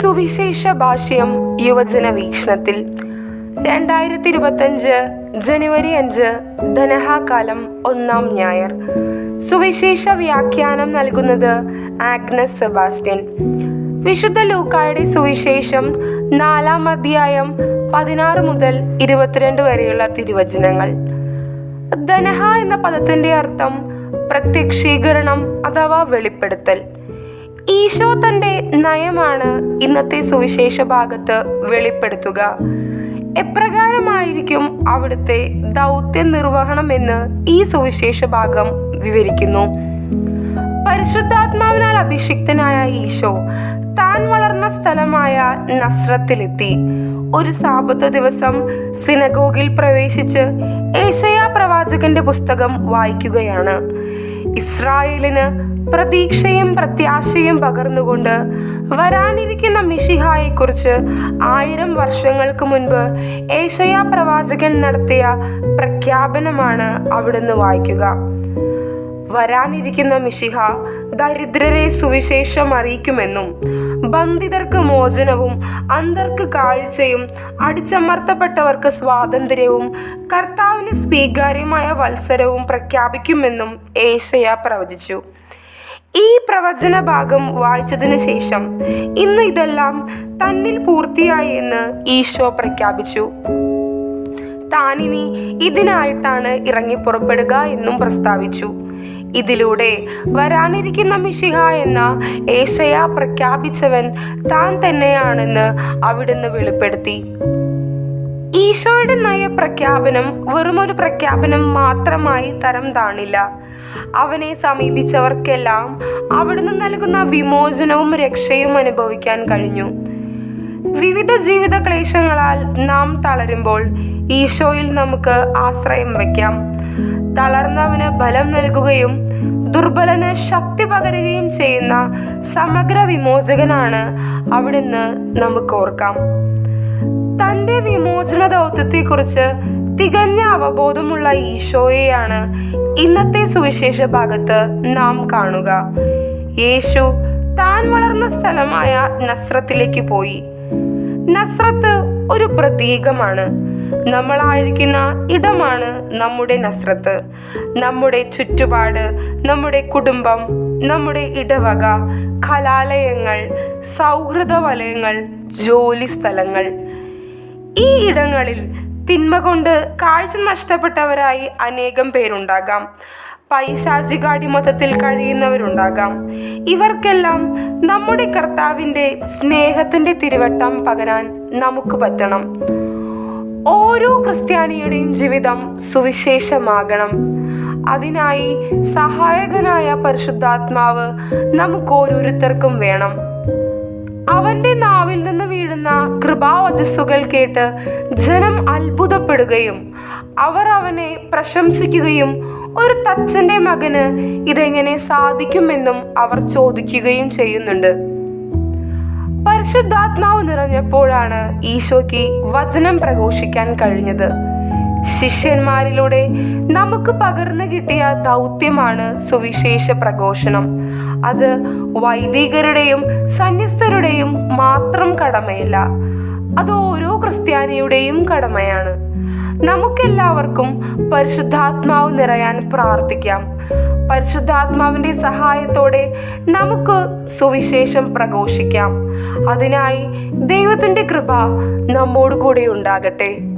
സുവിശേഷ ഭാഷ്യം യുവജന വീക്ഷണത്തിൽ. രണ്ടായിരത്തി ഇരുപത്തഞ്ച് ജനുവരി അഞ്ച് ധനഹാകാലം ഒന്നാം ഞായർ. സുവിശേഷ വ്യാഖ്യാനം നൽകുന്നത് ആഗ്നസ് സെബാസ്റ്റ്യൻ. വിശുദ്ധ ലൂക്കായുടെ സുവിശേഷം നാലാം അധ്യായം പതിനാറ് മുതൽ ഇരുപത്തിരണ്ട് വരെയുള്ള തിരുവചനങ്ങൾ. ധനഹ എന്ന പദത്തിന്റെ അർത്ഥം പ്രത്യക്ഷീകരണം അഥവാ വെളിപ്പെടുത്തൽ. ഈശോ തന്റെ നയമാണ് ഇന്നത്തെ സുവിശേഷ ഭാഗത്ത് വെളിപ്പെടുത്തുക. എപ്രകാരമായിരിക്കും അവിടുത്തെ ദൗത്യ നിർവഹണം എന്ന് ഈ സുവിശേഷ ഭാഗം വിവരിക്കുന്നു. പരിശുദ്ധാത്മാവിനാൽ അഭിഷിക്തനായ ഈശോ താൻ വളർന്ന സ്ഥലമായ നസ്രത്തിലെത്തി. ഒരു സാപത്ത് ദിവസം സിനഗോഗിൽ പ്രവേശിച്ച് ഏഷയ പ്രവാചകന്റെ പുസ്തകം വായിക്കുകയാണ്. ഇസ്രായേലിന് പ്രതീക്ഷയും പ്രത്യാശയും പകർന്നുകൊണ്ട് വരാനിരിക്കുന്ന മിഷിഹായെക്കുറിച്ച് ആയിരം വർഷങ്ങൾക്ക് മുൻപ് ഏഷയ പ്രവാചകൻ നടത്തിയ പ്രഖ്യാപനമാണ് അവിടുന്ന് വായിക്കുക. വരാനിരിക്കുന്ന മിഷിഹ ദരിദ്രരെ സുവിശേഷം അറിയിക്കുമെന്നും ബന്ധിതർക്ക് മോചനവും അന്തർക്ക് കാഴ്ചയും അടിച്ചമർത്തപ്പെട്ടവർക്ക് സ്വാതന്ത്ര്യവും കർത്താവിന് സ്വീകാര്യമായ വത്സരവും പ്രഖ്യാപിക്കുമെന്നും ഏഷയ പ്രവചിച്ചു. ഈ പ്രവചന ഭാഗം വായിച്ചതിന് ശേഷം ഇന്ന് ഇതെല്ലാം തന്നിൽ പൂർത്തിയായി എന്ന് ഈശോ പ്രഖ്യാപിച്ചു. താനിനി ഇതിനായിട്ടാണ് ഇറങ്ങി പുറപ്പെടുക എന്നും പ്രസ്താവിച്ചു. ഇതിലൂടെ വരാനിരിക്കുന്ന മിഷിഹ എന്ന ഏഷയ പ്രഖ്യാപിച്ചവൻ താൻ തന്നെയാണെന്ന് അവിടുന്ന് വെളിപ്പെടുത്തി. ഈശോയുടെ നയപ്രഖ്യാപനം വെറുമൊരു പ്രഖ്യാപനം മാത്രമായി തരം താണില്ല. അവനെ സമീപിച്ചവർക്കെല്ലാം അവിടുന്ന് നൽകുന്ന വിമോചനവും രക്ഷയും അനുഭവിക്കാൻ കഴിഞ്ഞു. വിവിധ ജീവിത ക്ലേശങ്ങളാൽ നാം തളരുമ്പോൾ ഈശോയിൽ നമുക്ക് ആശ്രയം വയ്ക്കാം. തളർന്നവന് ബലം നൽകുകയും ദുർബലന് ശക്തി പകരുകയും ചെയ്യുന്ന സമഗ്ര വിമോചകനാണ് അവിടുന്ന് നമുക്ക് ഓർക്കാം. തന്റെ വിമോചന ദൗത്യത്തെക്കുറിച്ച് തികഞ്ഞ അവബോധമുള്ള ഈശോയെയാണ് ഇന്നത്തെ സുവിശേഷ ഭാഗത്ത് നാം കാണുക. യേശു താൻ വളർന്ന സ്ഥലമായ നസ്രത്തിലേക്ക് പോയി. നസ്രത്ത് ഒരു പ്രതീകമാണ്. നമ്മളായിരിക്കുന്ന ഇടമാണ് നമ്മുടെ നസ്രത്ത്. നമ്മുടെ ചുറ്റുപാട് നമ്മുടെ കുടുംബം നമ്മുടെ ഇടവക കലാലയങ്ങൾ സൗഹൃദ വലയങ്ങൾ ജോലി സ്ഥലങ്ങൾ ഈ ഇടങ്ങളിൽ തിന്മ കൊണ്ട് കാഴ്ച നഷ്ടപ്പെട്ടവരായി അനേകം പേരുണ്ടാകാം. പൈശാചികാടിമതത്തിൽ കഴിയുന്നവരുണ്ടാകാം. ഇവർക്കെല്ലാം നമ്മുടെ കർത്താവിന്റെ സ്നേഹത്തിന്റെ തിരുവട്ടം പകരാൻ നമുക്ക് പറ്റണം. ഓരോ ക്രിസ്ത്യാനിയുടെയും ജീവിതം സുവിശേഷമാകണം. അതിനായി സഹായകനായ പരിശുദ്ധാത്മാവ് നമുക്ക് ഓരോരുത്തർക്കും വേണം. അവന്റെ നാവിൽ നിന്ന് വീഴുന്ന കൃപാവധസ്സുകൾ കേട്ട് ജനം അത്ഭുതപ്പെടുകയും അവർ അവനെ പ്രശംസിക്കുകയും ഒരു തച്ചന്റെ മകന് ഇതെങ്ങനെ സാധിക്കുമെന്നും അവർ ചോദിക്കുകയും ചെയ്യുന്നുണ്ട്. പരിശുദ്ധാത്മാവ് നിറഞ്ഞപ്പോഴാണ് ഈശോയ്ക്ക് വചനം പ്രഘോഷിക്കാൻ കഴിഞ്ഞത്. ശിഷ്യന്മാരിലൂടെ നമുക്ക് പകർന്നു കിട്ടിയ ദൗത്യമാണ് സുവിശേഷ പ്രഘോഷണം. അത് വൈദികരുടെയും സന്യസ്തരുടെയും മാത്രം കടമയല്ല അത് ഓരോ ക്രിസ്ത്യാനിയുടെയും കടമയാണ്. നമുക്കെല്ലാവർക്കും പരിശുദ്ധാത്മാവ് നിറയാൻ പ്രാർത്ഥിക്കാം. പരിശുദ്ധാത്മാവിന്റെ സഹായത്തോടെ നമുക്ക് സുവിശേഷം പ്രഘോഷിക്കാം. അതിനായി ദൈവത്തിന്റെ കൃപ നമ്മോട് കൂടെ ഉണ്ടാകട്ടെ.